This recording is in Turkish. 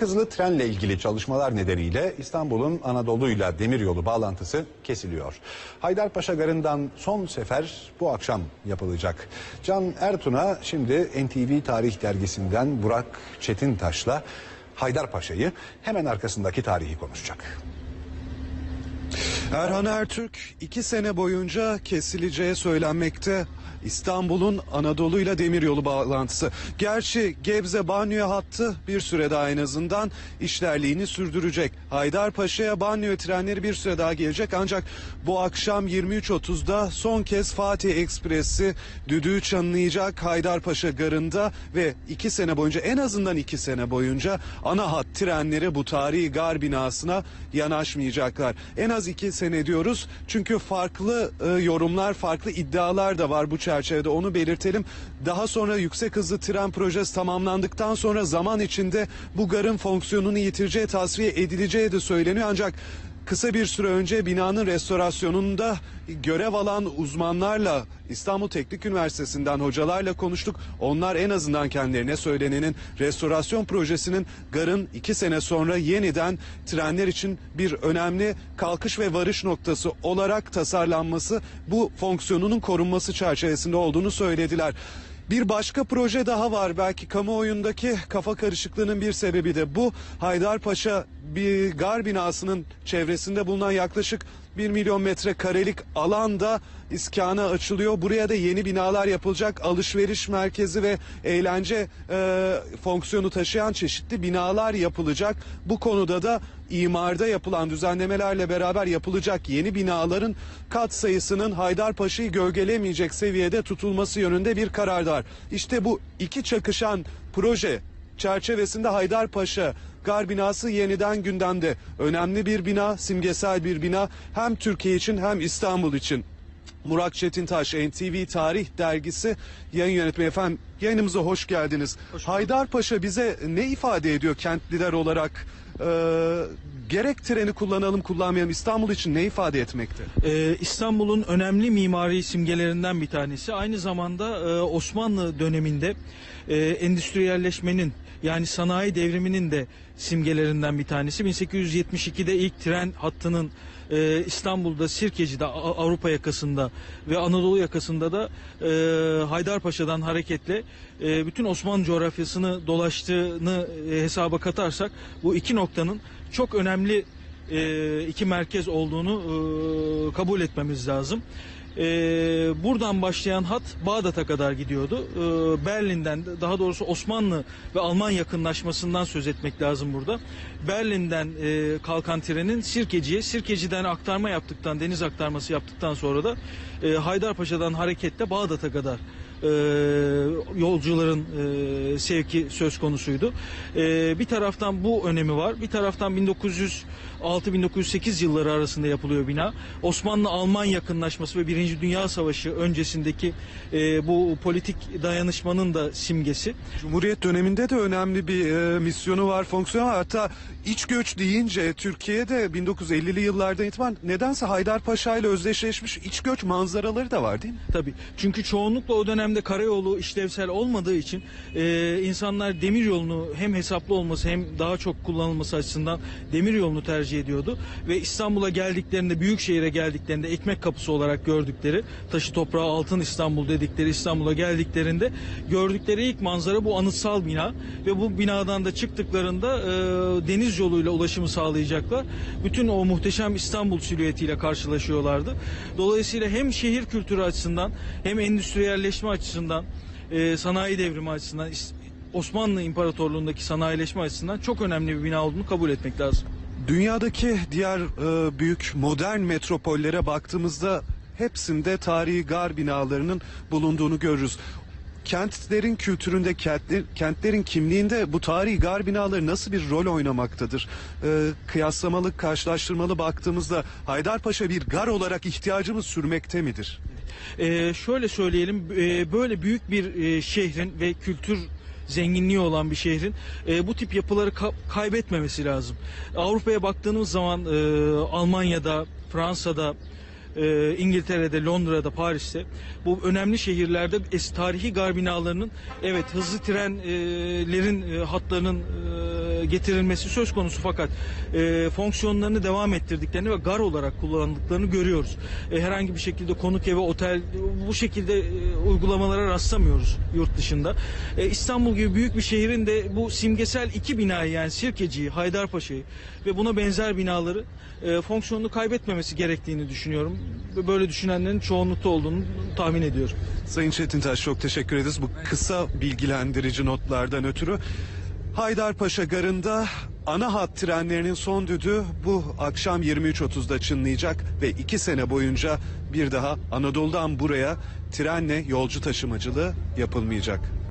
Hızlı trenle ilgili çalışmalar nedeniyle İstanbul'un Anadolu'yla demiryolu bağlantısı kesiliyor. Haydarpaşa Garı'ndan son sefer bu akşam yapılacak. Can Ertun'a şimdi NTV Tarih Dergisi'nden Burak Çetintaş'la Haydarpaşa'yı hemen arkasındaki tarihi konuşacak. Erhan Ertürk iki sene boyunca kesileceği söylenmekte. İstanbul'un Anadolu ile demiryolu bağlantısı. Gerçi Gebze Banyo hattı bir süre daha en azından işlerliğini sürdürecek. Haydarpaşa'ya banyo trenleri bir süre daha gelecek ancak bu akşam 23.30'da son kez Fatih Ekspresi düdüğü çanlayacak Haydarpaşa garında ve iki sene boyunca en azından iki sene boyunca ana hat trenleri bu tarihi gar binasına yanaşmayacaklar. En az iki sene diyoruz çünkü farklı e, yorumlar, farklı iddialar da var bu çerçevede. Onu belirtelim. Daha sonra yüksek hızlı tren projesi tamamlandıktan sonra zaman içinde bu garın fonksiyonunu yitireceği, tasfiye edileceği de söyleniyor. Ancak Kısa bir süre önce binanın restorasyonunda görev alan uzmanlarla İstanbul Teknik Üniversitesi'nden hocalarla konuştuk. Onlar en azından kendilerine söylenenin restorasyon projesinin garın iki sene sonra yeniden trenler için bir önemli kalkış ve varış noktası olarak tasarlanması bu fonksiyonunun korunması çerçevesinde olduğunu söylediler. Bir başka proje daha var. Belki kamuoyundaki kafa karışıklığının bir sebebi de bu. Haydarpaşa bir gar binasının çevresinde bulunan yaklaşık 1 milyon metrekarelik alanda iskana açılıyor. Buraya da yeni binalar yapılacak. Alışveriş merkezi ve eğlence e, fonksiyonu taşıyan çeşitli binalar yapılacak. Bu konuda da imarda yapılan düzenlemelerle beraber yapılacak yeni binaların kat sayısının Haydarpaşa'yı gölgelemeyecek seviyede tutulması yönünde bir karar var. İşte bu iki çakışan proje çerçevesinde Haydarpaşa gar binası yeniden gündemde. Önemli bir bina, simgesel bir bina hem Türkiye için hem İstanbul için. Murat Çetintaş, NTV Tarih Dergisi yayın yönetmeni efendim yayınımıza hoş geldiniz. Haydarpaşa bize ne ifade ediyor kentliler olarak? Ee, gerek treni kullanalım kullanmayalım İstanbul için ne ifade etmekte? Ee, İstanbul'un önemli mimari simgelerinden bir tanesi. Aynı zamanda e, Osmanlı döneminde e, endüstriyelleşmenin yani sanayi devriminin de simgelerinden bir tanesi. 1872'de ilk tren hattının e, İstanbul'da Sirkeci'de Avrupa yakasında ve Anadolu yakasında da e, Haydarpaşa'dan hareketle e, bütün Osmanlı coğrafyasını dolaştığını e, hesaba katarsak bu iki noktanın çok önemli e, iki merkez olduğunu e, kabul etmemiz lazım. E, buradan başlayan hat Bağdat'a kadar gidiyordu. E, Berlin'den daha doğrusu Osmanlı ve Alman yakınlaşmasından söz etmek lazım burada. Berlin'den e, kalkan trenin Sirkeci'ye, Sirkeci'den aktarma yaptıktan, deniz aktarması yaptıktan sonra da e, Haydarpaşa'dan hareketle Bağdat'a kadar e, yolcuların e, sevki söz konusuydu. E, bir taraftan bu önemi var. Bir taraftan 1906-1908 yılları arasında yapılıyor bina. Osmanlı-Alman yakınlaşması ve Birinci Dünya Savaşı öncesindeki e, bu politik dayanışmanın da simgesi. Cumhuriyet döneminde de önemli bir e, misyonu var, fonksiyonu var. Hatta iç göç deyince Türkiye'de 1950'li yıllardan itibaren nedense Haydarpaşa ile özdeşleşmiş iç göç manzaraları da var değil mi? Tabii. Çünkü çoğunlukla o dönemde karayolu işlevsel olmadığı için e, insanlar demir yolunu hem hesaplı olması hem daha çok kullanılması açısından demir yolunu tercih ediyordu. Ve İstanbul'a geldiklerinde, büyük şehire geldiklerinde ekmek kapısı olarak gördükleri, taşı toprağı altın İstanbul dedikleri İstanbul'a geldiklerinde gördükleri ilk manzara bu anıtsal bina. Ve bu binadan da çıktıklarında e, deniz yoluyla ulaşımı sağlayacaklar. Bütün o muhteşem İstanbul silüetiyle karşılaşıyorlardı. Dolayısıyla hem şehir kültürü açısından hem endüstriyelleşme açısından, e, sanayi devrimi açısından, Osmanlı İmparatorluğu'ndaki sanayileşme açısından çok önemli bir bina olduğunu kabul etmek lazım. Dünyadaki diğer e, büyük modern metropollere baktığımızda hepsinde tarihi gar binalarının bulunduğunu görürüz. Kentlerin kültüründe, kentler, kentlerin kimliğinde bu tarihi gar binaları nasıl bir rol oynamaktadır? E, kıyaslamalı, karşılaştırmalı baktığımızda Haydarpaşa bir gar olarak ihtiyacımız sürmekte midir? Ee, şöyle söyleyelim, e, böyle büyük bir e, şehrin ve kültür zenginliği olan bir şehrin e, bu tip yapıları ka- kaybetmemesi lazım. Avrupa'ya baktığımız zaman e, Almanya'da, Fransa'da, e, İngiltere'de, Londra'da, Paris'te bu önemli şehirlerde es tarihi gar binalarının evet hızlı trenlerin e, hatlarının e, e, getirilmesi söz konusu fakat e, fonksiyonlarını devam ettirdiklerini ve gar olarak kullanıldıklarını görüyoruz. E, herhangi bir şekilde konuk evi, otel bu şekilde e, uygulamalara rastlamıyoruz yurt dışında. E, İstanbul gibi büyük bir şehrin de bu simgesel iki binayı yani Sirkeci'yi, Haydarpaşa'yı ve buna benzer binaları e, fonksiyonunu kaybetmemesi gerektiğini düşünüyorum. Ve böyle düşünenlerin çoğunlukta olduğunu tahmin ediyorum. Sayın Çetintaş çok teşekkür ederiz bu kısa bilgilendirici notlardan ötürü. Haydarpaşa Garı'nda ana hat trenlerinin son düdüğü bu akşam 23.30'da çınlayacak ve iki sene boyunca bir daha Anadolu'dan buraya trenle yolcu taşımacılığı yapılmayacak.